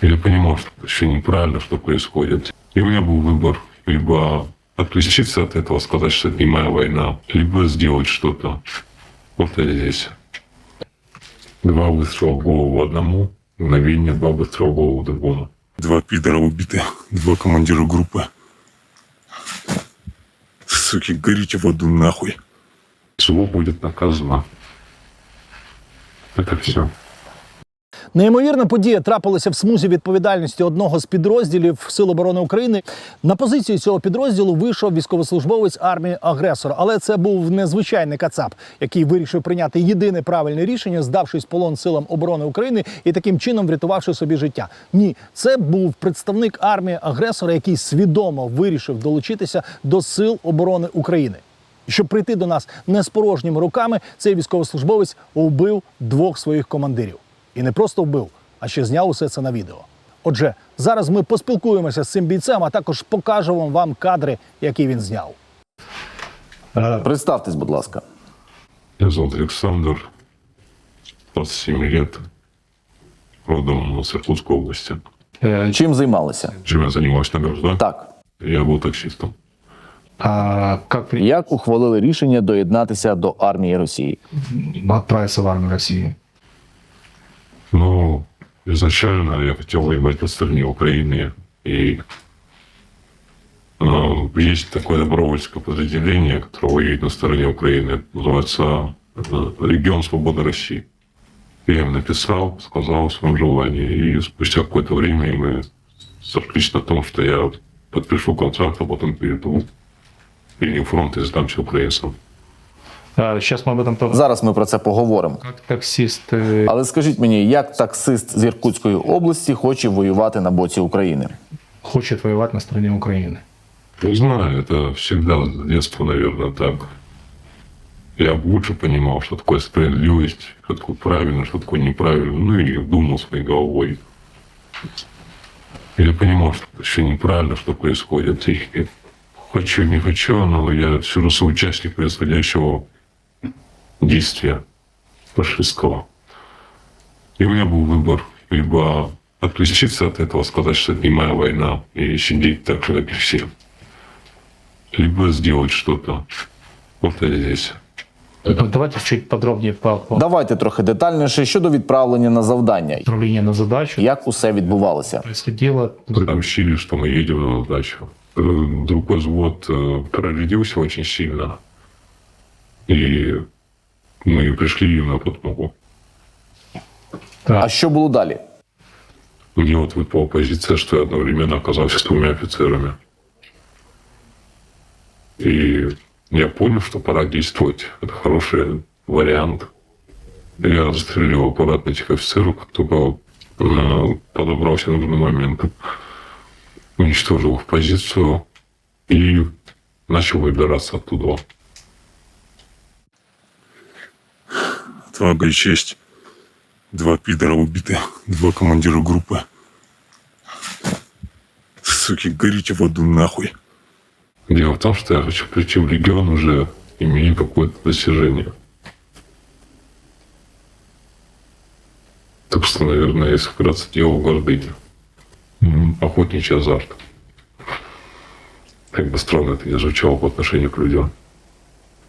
Я понимал, что это все неправильно, что происходит. И у меня был выбор. Либо отключиться от этого, сказать, что это не моя война, либо сделать что-то. Вот я здесь. Два выстрела в голову одному, мгновение, два выстрела в голову другому. Два пидора убиты, два командира группы. Суки, горите в аду нахуй. Зло будет наказано. Это все. Неймовірна подія трапилася в смузі відповідальності одного з підрозділів Сил оборони України. На позицію цього підрозділу вийшов військовослужбовець армії агресора. Але це був незвичайний кацап, який вирішив прийняти єдине правильне рішення, здавшись полон силам оборони України і таким чином врятувавши собі життя. Ні, це був представник армії агресора, який свідомо вирішив долучитися до сил оборони України. Щоб прийти до нас не з порожніми руками, цей військовослужбовець вбив двох своїх командирів. І не просто вбив, а ще зняв усе це на відео. Отже, зараз ми поспілкуємося з цим бійцем, а також покажемо вам кадри, які він зняв. Представтесь, будь ласка. Меня зовут Александр, 27 лет, родом с Иркутской области. Э, Чим займалися? Чем я занимаюсь на граждан? Так. Я был таксистом. А как Як ухвалили рішення доєднатися до армії Росії? отправиться в армию России? Ну, изначально я хотел воевать на стороне Украины. И ну, есть такое добровольческое подразделение, которое воюет на стороне Украины. Называется э, «Регион Свободы России». Я им написал, сказал о своем желании. И спустя какое-то время мы сошлись на том, что я подпишу контракт, а потом перейду в линию фронта и сдамся украинцам. А, сейчас мы об этом поговорим. Зараз ми про це поговоримо. Как таксист, э, Але скажіть мені, як таксист з Іркутської області хоче воювати на боці України? хочет воевать на стороне Украины. Не знаю, это всегда с детства, наверное, так. Я лучше понимал, что такое справедливость, что такое правильно, что такое неправильно. Ну и думал своей головой. Я понимал, что это все неправильно, что происходит. И хочу, не хочу, но я все равно соучастник происходящего действия фашистского. И у меня был выбор. Либо отключиться от этого, сказать, что это не моя война, и сидеть так же, как и все. Либо сделать что-то. Вот я здесь. Ну, Давайте чуть подробнее по, по Давайте трохи детальніше щодо відправлення на завдання. отправлению на задачу. Як усе відбувалося? Происходило Сообщили, что мы едем на дачу. Э, Другой взвод э, прорядился очень сильно. Мы пришли на подмогу. А що було далі? Мне вот выпала позиция, что я одновременно оказался с двумя офицерами. И я понял, что пора действовать. Это хороший вариант. Я застрелил аккуратно этих офицеров, как только э, подобрался нужный момент. Уничтожил их позицию и начал выбираться оттуда. Отвага и честь. Два пидора убиты, два командира группы. Суки, горите в аду нахуй. Дело в том, что я хочу прийти в регион уже имея какое-то достижение. Собственно, наверное, если вкратце дело гордыня. Охотничий азарт. Как бы странно это не звучало по отношению к людям.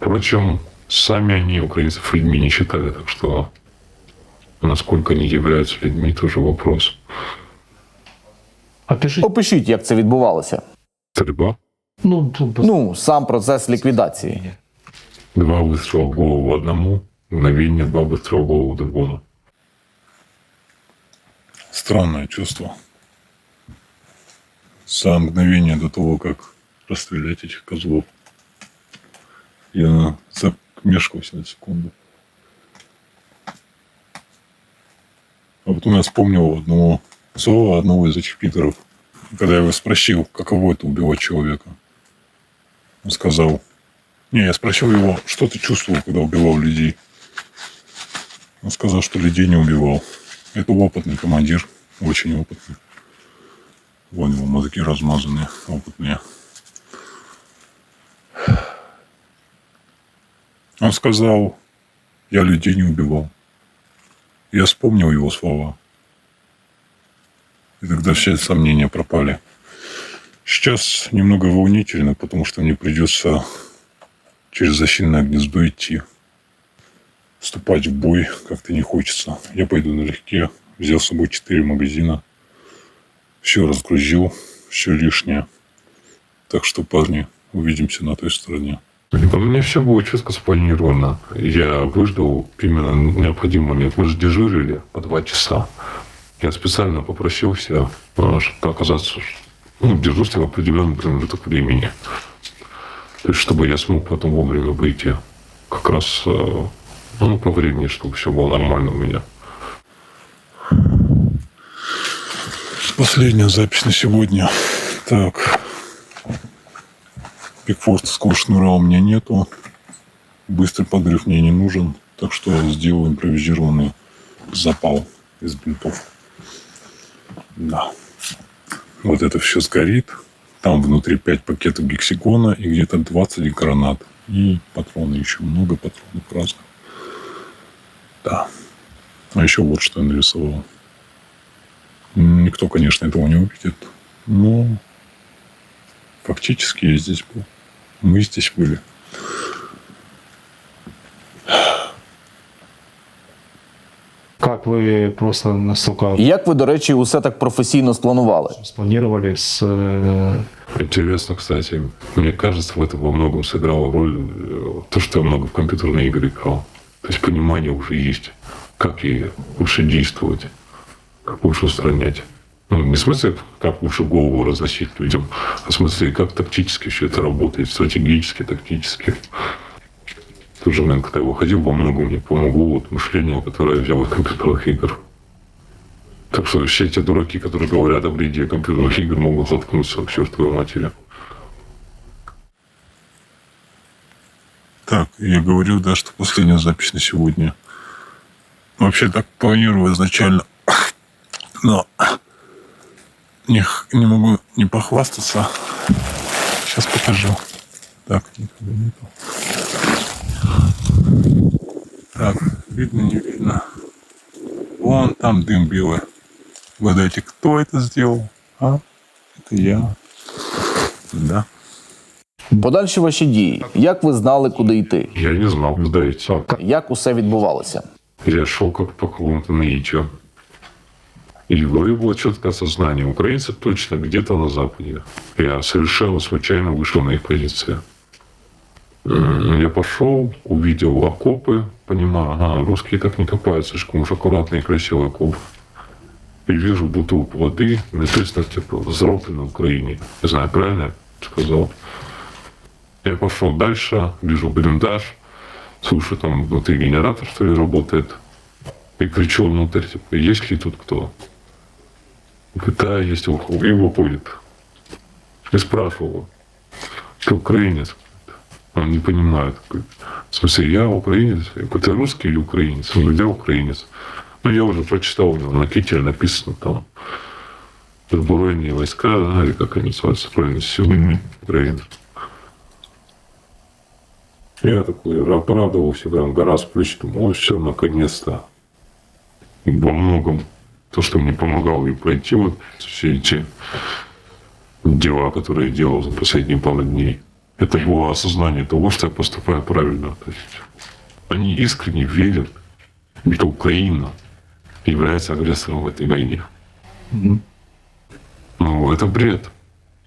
Впрочем, сами они украинцев людьми не считали, так что насколько они являются людьми, тоже вопрос. Опишите. Опишіть, як це відбувалося. Стрельба. Ну, тут Ну, сам процес ліквідації. Два выстрела в голову одному, мгновение, два выстрела в голову другому. Странное чувство. За мгновение до того, как расстрелять этих козлов, я замешкался на секунду. А потом я вспомнил одного слова одного из пидоров. Когда я его спросил, каково это убивать человека, он сказал, не, я спросил его, что ты чувствовал, когда убивал людей. Он сказал, что людей не убивал. Это опытный командир, очень опытный. Вон его мозги размазанные, опытные. Он сказал, я людей не убивал. Я вспомнил его слова. И тогда все сомнения пропали. Сейчас немного волнительно, потому что мне придется через защитное гнездо идти. Вступать в бой как-то не хочется. Я пойду налегке. Взял с собой четыре магазина. Все разгрузил, все лишнее. Так что, парни, увидимся на той стороне. У меня все было четко спланировано. Я выждал примерно необходимый момент. Мы же дежурили по два часа. Я специально попросился, э, чтобы оказаться ну, в дежурстве в определенный промежуток времени. То есть, чтобы я смог потом вовремя выйти. Как раз э, ну, по времени, чтобы все было нормально у меня. Последняя запись на сегодня. Так. Пикфорстовского шнура у меня нету. Быстрый подрыв мне не нужен. Так что сделаю импровизированный запал из бинтов. Да. Вот это все сгорит. Там внутри 5 пакетов гексикона и где-то 20 гранат. И патроны еще много патронов разных. Да. А еще вот что я нарисовал. Никто, конечно, этого не увидит. Но фактически я здесь был. Мы здесь были. Как вы просто настолько І як ви, до речі, усе так професійно спланували? спланировали с э, Интересно, кстати. Мне кажется, в этом во многом сыграла роль э, то, что я много в компьютерные игры играл. То есть понимание уже есть, как и лучше действовать, как лучше устранять. Ну, не в смысле, как лучше голову разносить людям, а в смысле, как тактически все это работает, стратегически, тактически. В тот же момент, когда я выходил, во многом мне помогло вот мышление, которое я взял из компьютерных игр. Так что все эти дураки, которые говорят о вреде компьютерных игр, могут заткнуться к чертовой матери. Так, я говорил, да, что последняя запись на сегодня. Вообще так планировал изначально. Но не, х- не могу не похвастаться. Сейчас покажу. Так, никого нету. Так, видно, не видно. Вон там дым белый. Угадайте, кто это сделал? А? Это я. Да. Подальші ваші дії. Як ви знали, куди йти? Я не знал, куда идти. Як усе відбувалося? Я шел как по какому-то наитию. И в голове было четкое осознание. Украинцы точно где-то на Западе. Я совершенно случайно вышел на их позиции. Я пошел, увидел окопы, понимаю, ага, русские так не копают, слишком уж аккуратный и красивый окоп. И вижу бутылку воды, написано, типа, взрослый на Украине. Не знаю, правильно сказал. Я пошел дальше, вижу блиндаж, слушаю, там внутри генератор, что ли, работает. И кричу внутрь, типа, есть ли тут кто? Да, есть его, выходит. И спрашивал, ты украинец? Он не понимает. В смысле, я украинец? Я говорю, ты русский или украинец? Он говорит, я украинец. Ну, я уже прочитал у него на кителе написано там Сбройные войска, да, или как они называются, сбройные силы Украины. Я такой оправдывался, прям гора с плеч, думал, все, наконец-то. Во многом то, что мне помогало и пройти вот все эти дела, которые я делал за последние пару дней, это было осознание того, что я поступаю правильно. То есть они искренне верят, что Украина является агрессором в этой войне. Ну, это бред.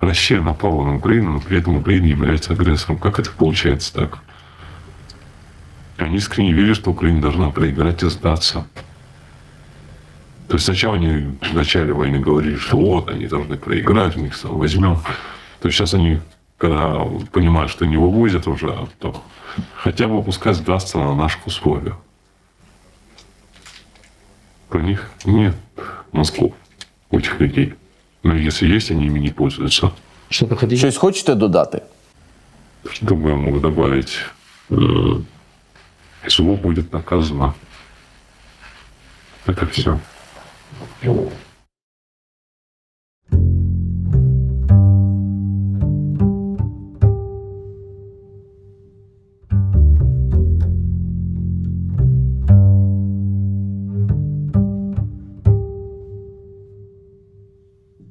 Россия напала на Украину, но при этом Украина является агрессором. Как это получается так? Они искренне верят, что Украина должна проиграть и сдаться. То есть сначала они в начале войны говорили, что вот, они должны проиграть, мы их сам возьмем. То есть сейчас они, когда понимают, что не вывозят уже, то хотя бы пускай сдастся на наших условиях. Про них нет мозгов у этих людей. Но если есть, они ими не пользуются. что-то хотите? Щось хочете додати? Что бы я мог добавить? Э, Зло будет наказано. Это все. Yok.